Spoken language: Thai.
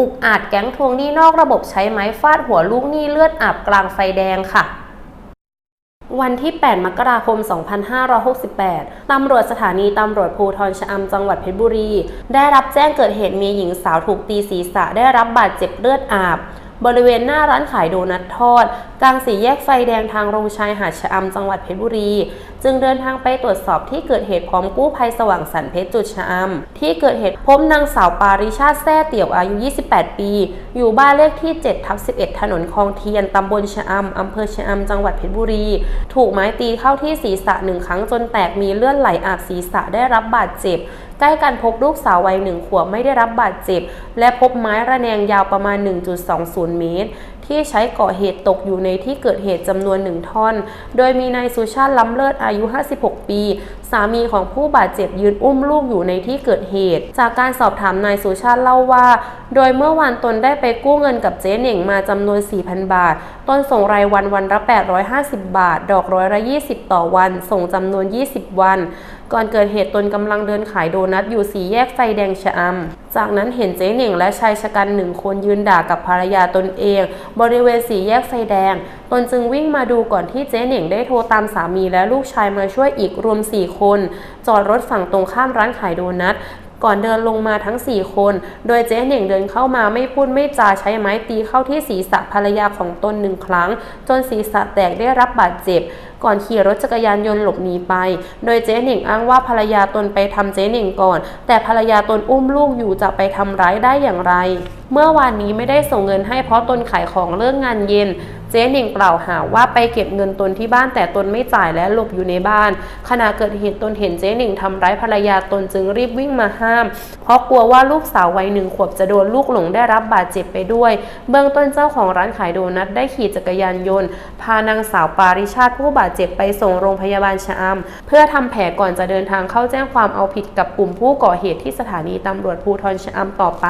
อุกอาจแก๊งทวงหนี้นอกระบบใช้ไม้ฟาดหัวลูกหนี้เลือดอาบกลางไฟแดงค่ะวันที่ 8 มกราคม 2568 ตำรวจสถานีตำรวจภูธรชะอำจังหวัดเพชรบุรี ได้รับแจ้งเกิดเหตุมีหญิงสาวถูกตีศีรษะได้รับบาดเจ็บเลือดอาบ บริเวณหน้าร้านขายโดนัททอด กลางสี่แยกไฟแดงทางโรงชายหาดชะอำจังหวัดเพชรบุรี จึงเดินทางไปตรวจสอบที่เกิดเหตุพร้อมกู้ภัยสว่างสรรเพชรจุดชะอำที่เกิดเหตุพบนางสาวปาริชาติแท้เตี่ยวอายุ 28 ปี อยู่บ้านเลขที่7ทับ11 ถนนคลองเทียนตำบลชะอำอำเภอชะอำจังหวัดเพชรบุรี ถูกไม้ตีเข้าที่ศีรษะหนึ่งครั้งจนแตกมีเลือดไหลอาบศีรษะได้รับบาดเจ็บ ใกล้กันพบลูกสาววัยหนึ่งขวบไม่ได้รับบาดเจ็บ และพบไม้ระแนงยาวประมาณ 1.20 เมตร ที่ใช้ก่อเหตุตกอยู่ในที่เกิดเหตุจำนวนหนึ่งท่อน โดยมีนายสุชาติล้ำเลิศอายุ 56 ปี สามีของผู้บาดเจ็บยืนอุ้มลูกอยู่ในที่เกิดเหตุ จากการสอบถามนายสุชาติเล่าว่า โดยเมื่อวานตนได้ไปกู้เงินกับเจ๊เหน่งมาจำนวน 4,000 บาทต้นส่งรายวันวันละ 850 บาท ดอกร้อยละ 20 ต่อวัน ส่งจำนวน 20 วัน ก่อนเกิดเหตุตนกำลังเดินขายโดนัทอยู่สี่แยกไฟแดงชะอำ จากนั้นเห็นเจ๊เหน่งและชายชะกันหนึ่งคนยืนด่ากับภรรยาตนเอง บริเวณสี่แยกไฟแดง ตนจึงวิ่งมาดูก่อนที่เจ๊เหน่งได้โทรตามสามีและลูกชายมาช่วยอีกรวม 4 คน จอดรถฝั่งตรงข้ามร้านขายโดนัทก่อนเดินลงมาทั้ง 4 คน โดยเจ๊เหน่งเดินเข้ามาไม่พูดไม่จาใช้ไม้ตีเข้าที่ศีรษะภรรยาของตนหนึ่งครั้ง จนศีรษะแตกได้รับบาดเจ็บ ก่อนขี่รถจักรยานยนต์หลบหนีไป โดยเจ๊หน่งอ้างว่าภรรยาตนไปทำเจ๊หน่งก่อน แต่ภรรยาตนอุ้มลูกอยู่จะไปทำร้ายได้อย่างไร เมื่อวานนี้ไม่ได้ส่งเงินให้เพราะตนขายของเลิกงานเย็น เจ๊หนิงกล่าวหาว่าไปเก็บเงินตนที่บ้านแต่ตนไม่จ่ายและหลบอยู่ในบ้าน ขณะเกิดเหตุตนเห็นเจ๊หนิงทำร้ายภรรยาตนจึงรีบวิ่งมาห้าม เพราะกลัวว่าลูกสาววัยหนึ่งขวบจะโดนลูกหลงได้รับบาดเจ็บไปด้วย เบื้องต้นเจ้าของร้านขายโดนัทได้ขี่จักรยานยนต์ พานางสาวปาริชาติผู้บาดเจ็บไปส่งโรงพยาบาลชะอำเพื่อทำแผลก่อนจะเดินทางเข้าแจ้งความเอาผิดกับกลุ่มผู้ก่อเหตุที่สถานีตำรวจภูธรชะอำต่อไป